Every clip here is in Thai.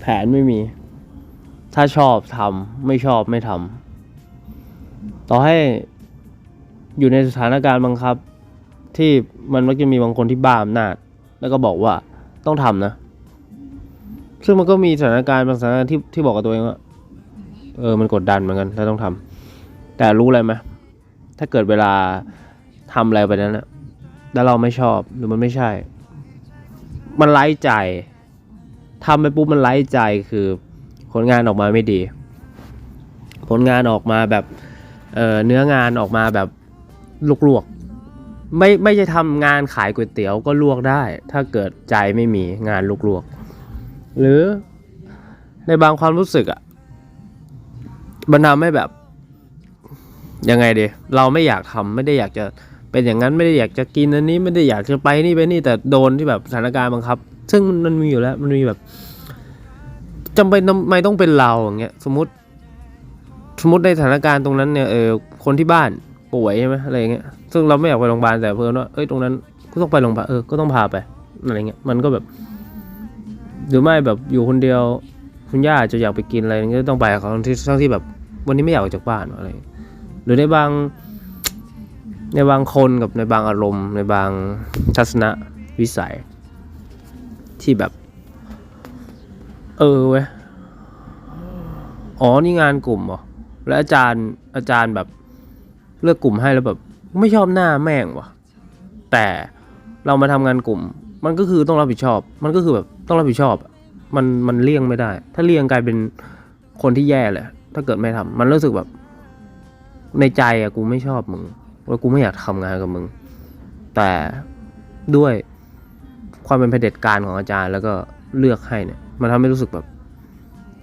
แผนไม่มี ถ้าชอบทำไม่ชอบไม่ทำต่อให้อยู่ในสถานการณ์บังคับ ที่มันมักจะมีบางคนที่บ้าอำนาจ แล้วก็บอกว่าต้องทำนะ ซึ่งมันก็มีสถานการณ์บางสถานการณ์ที่ที่บอกกับตัวเองว่า เออมันกดดันเหมือนกันแล้วต้องทำแต่รู้อะไรไหมถ้าเกิดเวลาทำอะไรไปนั้นนะแล้วเราไม่ชอบหรือมันไม่ใช่ มันไร้ใจ ทำไปปุ๊บมันไร้ใจคือผลงานออกมาไม่ดี ผลงานออกมาแบบเออเนื้องานออกมาแบบลวกๆไม่ไม่ใช่ทำงานขายก๋วยเตี๋ยวก็ลวกได้ ถ้าเกิดใจไม่มีงานลวกๆหรือในบางความรู้สึกอะ่ะมันทำให้แบบยังไงดีเราไม่อยากทำไม่ได้อยากจะ เป็นอย่างนั้นไม่ได้อยากจะกินอันนี้ไม่ได้อยากจะไปนี่ไปนี่แต่โดนที่แบบสถานการณ์บังคับ ซึ่งมันมีอยู่แล้วมันมีแบบจำเป็นทำไมต้องเป็นเราอย่างเงี้ยสมมติสมมติในสถานการณ์ตรงนั้นเนี่ยเออคนที่บ้านป่วยใช่ไหมอะไรเงี้ยซึ่งเราไม่อยากไปโรงพยาบาลแต่เพื่อนว่าเอ้ยตรงนั้นก็ต้องไปโรงพยาบาลเออก็ต้องพาไปอะไรเงี้ยมันก็แบบ หรือไม่แบบอยู่คนเดียว คุณย่าจะอยากไปกินอะไรอย่างเงี้ยก็ต้องไปกับเขาทั้งที่ทั้งที่แบบ วันนี้ไม่อยากออกจากบ้านอะไร หรือในบาง ในบางคนกับในบางอารมณ์ ในบางทัศนวิสัย ที่แบบ เออเว้ยอ๋อนี่งานกลุ่มเหรอแล้วอาจารย์อาจารย์แบบเลือกกลุ่มให้แล้วแบบ ไม่ชอบหน้าแม่งวะแต่เรามาทำงานกลุ่ม มันก็คือต้องรับผิดชอบ มันก็คือแบบต้องรับผิดชอบ มันมันเลี่ยงไม่ได้ ถ้าเลี่ยงกลายเป็นคนที่แย่เลยถ้าเกิดไม่ทำมันรู้สึกแบบ ในใจอะกูไม่ชอบมึง ว่ากูไม่อยากทำงานกับมึง แต่ด้วยความเป็นเผด็จการของอาจารย์แล้วก็เลือกให้เนี่ย มันทำให้รู้สึกแบบ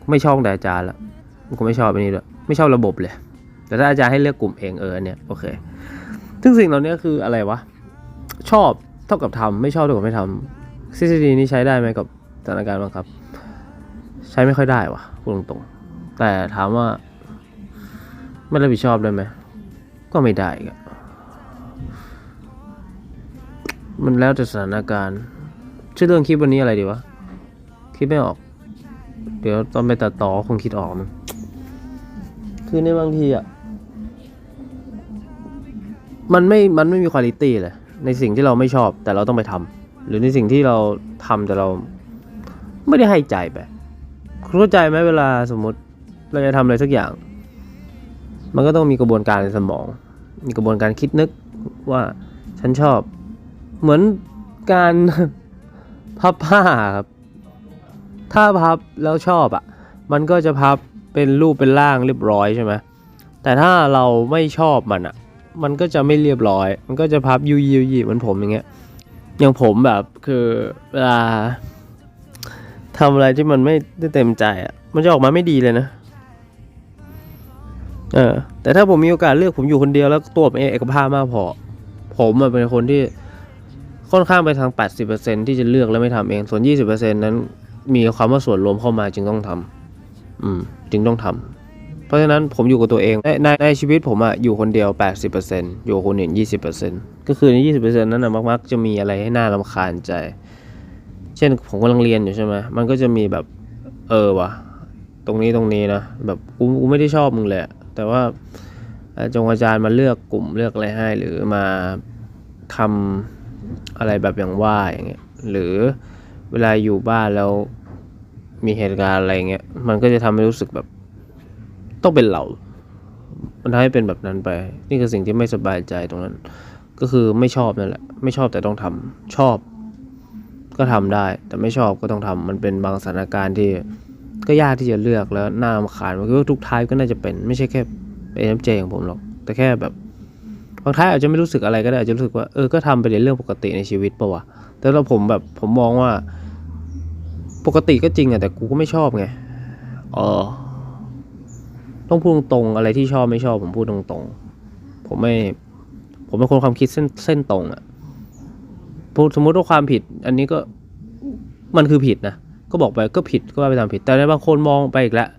ไม่ชอบแต่อาจารย์ละกูไม่ชอบอันนี้ด้วยไม่ชอบระบบเลย แต่ถ้าอาจารย์ให้เลือกกลุ่มเองเออเนี่ยโอเคซึ่งสิ่งเหล่านี้คืออะไรวะชอบเท่ากับทำไม่ชอบเท่ากับไม่ทำ CCD นี้ใช้ได้ไหมกับสถานการณ์บ้างครับ ใช้ไม่ค่อยได้วะพูดตรงๆแต่ถามว่าไม่รับผิดชอบได้ไหมก็ไม่ได้อีก มันแล้วแต่สถานการณ์ชื่อเรื่องคลิปวันนี้อะไรดีวะคิดไม่ออก เดี๋ยวตอนไปตัดต่อคงคิดออกมั้งคือในบางทีอะมันไม่มันไม่มีคุณ i t y เลยในสิ่งที่เราไม่ชอบแต่เราต้องไปทำหรือในสิ่งที่เราทำแต่เรา ไม่ได้ให้ใจไปคุณเข้าใจไหมเวลาสมมติเราจะทำอะไรสักอย่าง มันก็ต้องมีกระบวนการในสมอง มีกระบวนการคิดนึกว่าฉันชอบ เหมือนการพับผ้าครับถ้าพับแล้วชอบอะ่ะ มันก็จะพับเป็นรูปเป็นร่างเรียบร้อยใช่ไหมแต่ถ้าเราไม่ชอบมันอะ่ะ มันก็จะไม่เรียบร้อย มันก็จะพับยุยยุยเหมือนผมอย่างเงี้ยอย่างผมแบบคือเวลาทำอะไรที่มันไม่ได้เต็มใจอะ่ะ มันจะออกมาไม่ดีเลยนะเออแต่ถ้าผมมีโอกาสเลือกผมอยู่คนเดียวแล้วตัวผมเองเอกภาพมากพอ ผมอะเป็นคนที่ ค่อนข้างไปทาง 80%ที่จะเลือกแล้วไม่ทำเอง ส่วน 20%นั้นมีความว่าส่วนรวมเข้ามาจึงต้องทำอืม จึงต้องทำเพราะฉะนั้นผมอยู่กับตัวเองในในในชีวิตผมอะอยู่คนเดียว 80%อยู่กับคนอื่น20%ก็คือใน 20%นั้นนะมักๆจะมีอะไรให้น่ารำคาญใจ เช่นผมกำลังเรียนอยู่ใช่ไหมมันก็จะมีแบบเออวะตรงนี้ตรงนี้นะแบบกูกูไม่ได้ชอบมึงเลยแต่ว่าอาจงอาจารย์มาเลือกกลุ่มเลือกอะไรให้หรือมาทำ อะไรแบบอย่างว่าอย่างเงี้ยหรือเวลาอยู่บ้านแล้วมีเหตุการณ์อะไรเงี้ยมันก็จะทำให้รู้สึกแบบต้องเป็นเรา มันทำให้เป็นแบบนั้นไป นี่คือสิ่งที่ไม่สบายใจตรงนั้น ก็คือไม่ชอบนั่นแหละ ไม่ชอบแต่ต้องทำชอบ ก็ทำได้ แต่ไม่ชอบก็ต้องทำมันเป็นบางสถานการณ์ที่ก็ยากที่จะเลือกแล้วน่ารำคาญมันคือทุกท้ายก็น่าจะเป็น ไม่ใช่แค่เอ็มเจของผมหรอก แต่แค่แบบ บางท้ายอาจจะไม่รู้สึกอะไรก็ได้อาจจะรู้สึกว่าเออก็ทำไปในเรื่องปกติในชีวิตปะวะแต่เราผมแบบผมมองว่า ปกติก็จริงอะแต่กูก็ไม่ชอบไงเออต้องพูดตรงๆอะไรที่ชอบไม่ชอบ ผมพูดตรงๆ ผมไม่ ผมเป็นคนความคิดเส้นเส้นตรงอะพูดสมมติว่าความผิด อันนี้ก็มันคือผิดนะก็บอกไปก็ผิดก็ว่าไปตามผิด แต่ในบางคนมองไปอีกแล้ว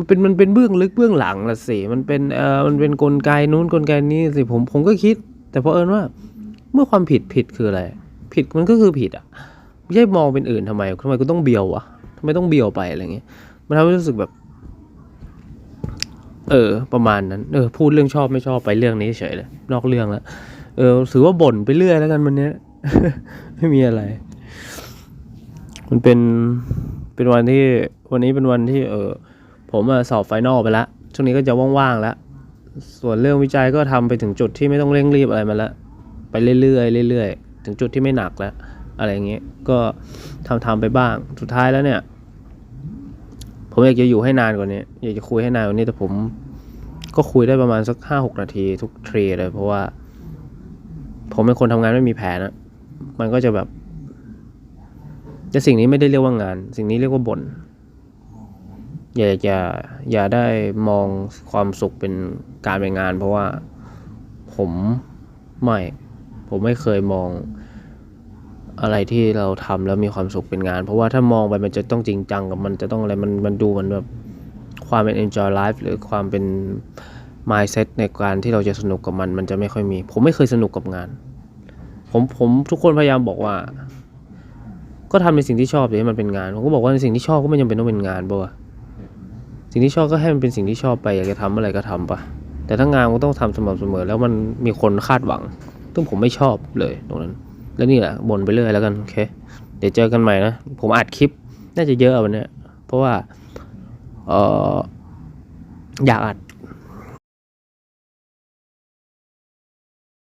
มันเป็นมันเป็นเบื้องลึกเบื้องหลังละสิมันเป็นเอ่อมันเป็นกลไกนู้นกลไกนี้สิผมผมก็คิด แต่เพราะเอิญว่า เมื่อความผิดผิดคืออะไร ผิดมันก็คือผิดอะไม่ใช่มองเป็นอื่นทำไมทำไมกูต้องเบียววะทำไมต้องเบียวไปอะไรเงี้ยมันทำให้รู้สึกแบบ เออ ประมาณนั้น เออ พูดเรื่องชอบไม่ชอบไปเรื่องนี้เฉยเลยนอกเรื่องแล้วเออถือว่าบ่นไปเรื่อยแล้วกันวันนี้ไม่มีอะไร มันเป็นเป็นวันที่วันนี้เป็นวันที่ เออ ผมสอบไฟนอลไปแล้วช่วงนี้ก็จะว่างๆแล้ว ส่วนเรื่องวิจัยก็ทำไปถึงจุดที่ไม่ต้องเร่งรีบอะไรมาแล้วไปเรื่อยๆเรื่อยๆ ถึงจุดที่ไม่หนักแล้ว อะไรอย่างเงี้ยก็ทำทำไปบ้างสุดท้ายแล้วเนี่ย ผมอยากจะอยู่ให้นานกว่านี้อยากจะคุยให้นานกว่านี้แต่ผมก็คุยได้ประมาณสักห้าหกนาทีทุกทรีเลย เพราะว่า ผมเป็นคนทำงานไม่มีแผนอะมันก็จะแบบแต่สิ่งนี้ไม่ได้เรียกว่างาน สิ่งนี้เรียกว่าบ่น อย่าอย่าอย่าได้มองความสุขเป็นการเป็นงาน เพราะว่าผมไม่ ผมไม่เคยมองอะไรที่เราทำแล้วมีความสุขเป็นงาน เพราะว่าถ้ามองไปมันจะต้องจริงจังกับมันจะต้องอะไรมันมันดูเหมันแบบความเป็น enjoy life หรือความเป็น mindset ในการที่เราจะสนุกกับมัน มันจะไม่ค่อยมี ผมไม่เคยสนุกกับงาน ผมผมทุกคนพยายามบอกว่า ก็ทำในสิ่งที่ชอบเดี๋ยวให้มันเป็นงาน ผมก็บอกว่าในสิ่งที่ชอบก็ไม่จำเป็นต้องเป็นงานป่ สิ่งที่ชอบก็ให้มันเป็นสิ่งที่ชอบไปอยากจะทำอะไรก็ทำปะแต่ถ้างานก็ต้องทำสม่ำเสมอ แล้วมันมีคนคาดหวังซึ่งผมไม่ชอบเลยตรงนั้น แล้วนี่แหละบ่นไปเรื่อยแล้วกันโอเค เดี๋ยวเจอกันใหม่นะ ผมอัดคลิปน่าจะเยอะวันนี้เพราะว่าเอออยากอัด